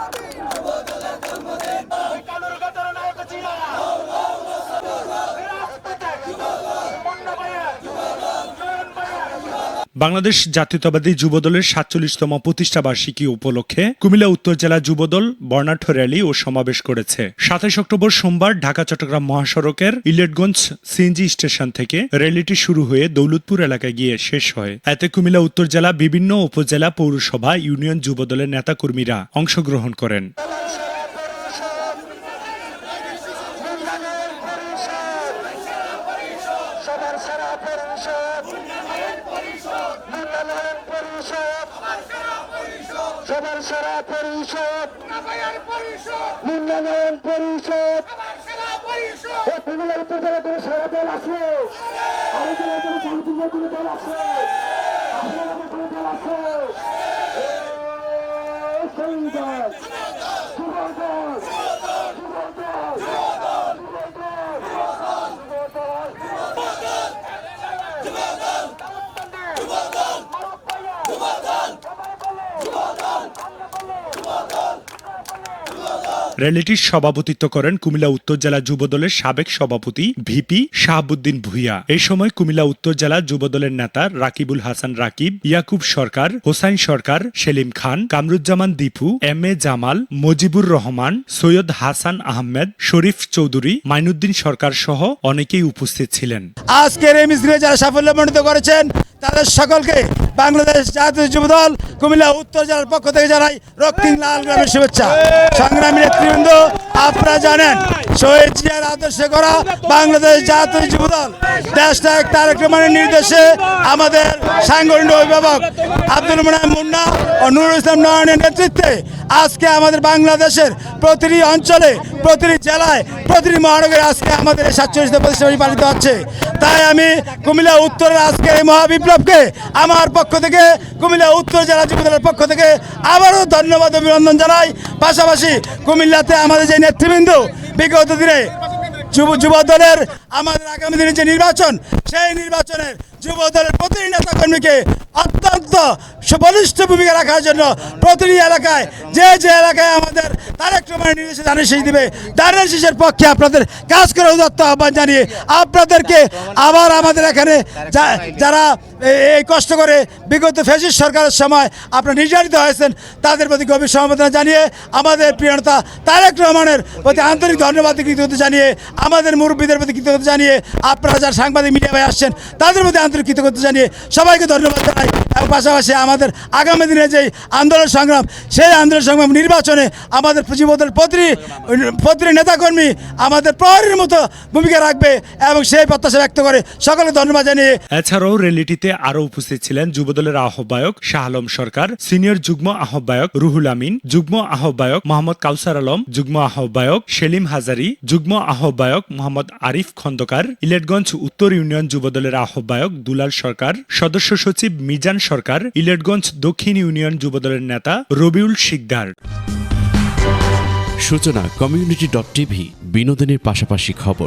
Amen. Bangladesh জাতীয়তাবাদী যুবদলের সাতচল্লিশতম প্রতিষ্ঠা বার্ষিকী উপলক্ষে কুমিল্লা উত্তর জেলা যুবদল বর্ণাঢ্য র্যালি ও সমাবেশ করেছে। সাতাইশ অক্টোবর সোমবার ঢাকা, চট্টগ্রাম মহাসড়কের ইলেটগঞ্জ সিএনজি স্টেশন থেকে র্যালিটি শুরু হয়ে দৌলতপুর এলাকায় গিয়ে শেষ হয়। এতে কুমিল্লা উত্তর জেলা বিভিন্ন উপজেলা পৌরসভা, ইউনিয়ন যুবদলের নেতাকর্মীরা অংশগ্রহণ করেন। সবার সেরা পরিষদ। মূল্যায়ন পরিষদ। সবার সেরা পরিষদ। মূল্যায়ন পরিষদ। ও কুমিল্লা উত্তর জেলা কোনো সেরা দল আছে দল দল এ, সেই দল যুব দল যুব দল যুব দল যুব দল র্যালিটির সভাপতিত্ব করেন কুমিল্লা উত্তর জেলা যুবদলের সাবেক সভাপতি, ভিপি শাহাবুদ্দিন ভুইয়া। এই সময় কুমিল্লা উত্তর জেলা যুবদলের নেতা রাকিবুল হাসান রাকিব, ইয়াকুব সরকার, হোসাইন সরকার, সেলিম খান, কামরুজ্জামান দীপু, এম এ জামাল, মজিবুর রহমান, সৈয়দ হাসান আহমেদ, শরীফ চৌধুরী, মাইনুদ্দিন সরকার সহ অনেকেই উপস্থিত ছিলেন। আজকের এই মিছিলে যারা সাফল্যমণ্ডিত করেছেন, তাদের সকলকে বাংলাদেশ জাতীয় যুবদল কুমিল্লা উত্তর জেলার পক্ষ থেকে জানাই রক্তিম লাল গ্রামের শুভেচ্ছা। সংগ্রামী নেতৃবৃন্দ, আপনারা জানেন শহীদ জিয়ার আদর্শে করা বাংলাদেশ জাতীয় যুবদল। দেশ নায়ক তারেক রহমানের নির্দেশে আমাদের সাংগঠনিক অভিভাবক আব্দুল মোনাম মুন্না ও নুরুল ইসলাম নয়নের নেতৃত্বে আজকে আমাদের বাংলাদেশের প্রতিটি অঞ্চলে, প্রতিটি জেলায়, প্রতিটি মহানগরে আজকে আমাদের এই সাতচল্লিশ প্রতিষ্ঠানটি পালিত হচ্ছে। তাই আমি কুমিল্লা উত্তরের আজকে এই মহাবিপ্লবকে আমার পক্ষ থেকে কুমিল্লা উত্তর জেলা যুবদলের পক্ষ থেকে আবারও ধন্যবাদ অভিনন্দন জানাই। পাশাপাশি কুমিল্লাতে আমাদের যে নেতৃবৃন্দ, বিগত দিনে যুব যুব দলের আমাদের আগামী দিনে যে নির্বাচন, সেই নির্বাচনের যুব দলের প্রতিটি নেতা কর্মীকে অত্যন্ত সুবলিষ্ঠ ভূমিকা রাখার জন্য প্রতিটি এলাকায়, যে যে এলাকায় আমাদের তারেক রহমানের নির্দেশে দানের শীষ দিবে শীষের পক্ষে আপনাদের কাজ করে উদাত্ত আহ্বান জানিয়ে আপনাদেরকে আবার আমাদের এখানে যারা এই কষ্ট করে বিগত ফেসিস সরকারের সময় আপনারা নির্যাতিত হয়েছেন, তাদের প্রতি গভীর সমবেদনা জানিয়ে আমাদের প্রিয়তা তারেক রহমানের প্রতি আন্তরিক ধন্যবাদ কৃতজ্ঞতা জানিয়ে আমাদের মুরব্বীদের প্রতি কৃতজ্ঞতা জানিয়ে আপনারা যারা সাংবাদিক মিডিয়া ভাই আসছেন, তাদের প্রতি আন্তরিক কৃতজ্ঞতা জানিয়ে সবাইকে ধন্যবাদ জানাই। পাশাপাশি আমাদের আগামী দিনে যে আন্দোলন সংগ্রাম, সেই আন্দোলন সংগ্রাম নির্বাচনে আমাদের যুবদলের প্রতিটি প্রতিটি নেতাকর্মী আমাদের প্রহরীর মতো ভূমিকা রাখবে এবং সেই প্রত্যাশা ব্যক্ত করে সকলকে ধন্যবাদ জানিয়ে এছাড়াও র্যালিটিতে আরও উপস্থিত ছিলেন যুবদলের আহ্বায়ক শাহ আলম সরকার, সিনিয়র যুগ্ম আহ্বায়ক রুহুল আমিন, যুগ্ম আহ্বায়ক মোহাম্মদ কাউসার আলম, যুগ্ম আহ্বায়ক সেলিম হাজারি, যুগ্ম আহ্বায়ক মোহাম্মদ আরিফ খন্দকার, ইলেটগঞ্জ উত্তর ইউনিয়ন যুবদলের আহ্বায়ক দুলাল সরকার, সদস্য সচিব মিজান সরকার, ইলেটগঞ্জ দক্ষিণ ইউনিয়ন যুবদলের নেতা রবিউল শিকদার। সূচনা কমিউনিটি ডট টিভি বিনোদনের পাশাপাশি খবর।